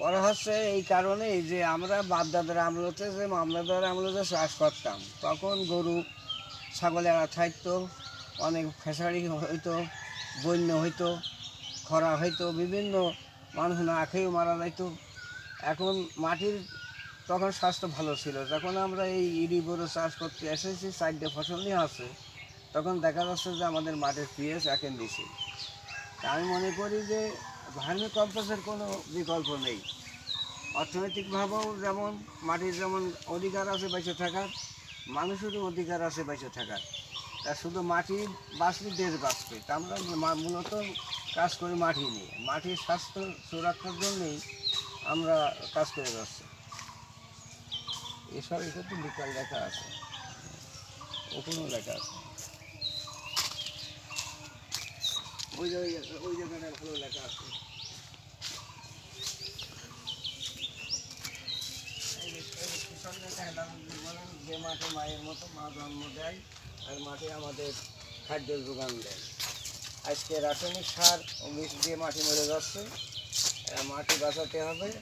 করা হচ্ছে এই কারণেই যে আমরা বাপদাদার আমলতে যে মামলাদার আমলতে চাষ করতাম, তখন গরু, ছাগলেরা থাকতো, অনেক খেসারি হইতো, বন্য হইতো, খরা হইতো, বিভিন্ন মানুষ না খেয়েও মারা যাইতো। এখন মাটির তখন স্বাস্থ্য ভালো ছিল। যখন আমরা এই ইরি বড়ো চাষ করতে এসেছি চারটে ফসল নিয়ে আছে, তখন দেখা যাচ্ছে যে আমাদের মাটির পিএস একেন দিছি আমি মনে করি যে ভার্মি কম্পোস্টের কোনো বিকল্প নেই। অর্থনৈতিকভাবেও যেমন মাটির যেমন অধিকার আছে বেঁচে থাকার, মানুষেরও অধিকার আছে বেঁচে থাকার। তা শুধু মাটি বাঁচলে দেশ বাঁচবে। তা আমরা মূলত কাজ করি মাটি নিয়ে। মাটির স্বাস্থ্য সুরক্ষার জন্যই আমরা কাজ করে যাচ্ছি। এসব তো বিকাল লেখা আছে। ওখানেও লেখা আছে। ওই ওই ভালো লেখা আছে। যে- মাঠে মায়ের মতো মা জন্ম দেয়, আর মাঠে আমাদের খাদ্য যোগান দেয়। আজকে রাসায়নিক সার ও বিষ দিয়ে মাটি মরে যাচ্ছে মাটি বাঁচাতে হবে।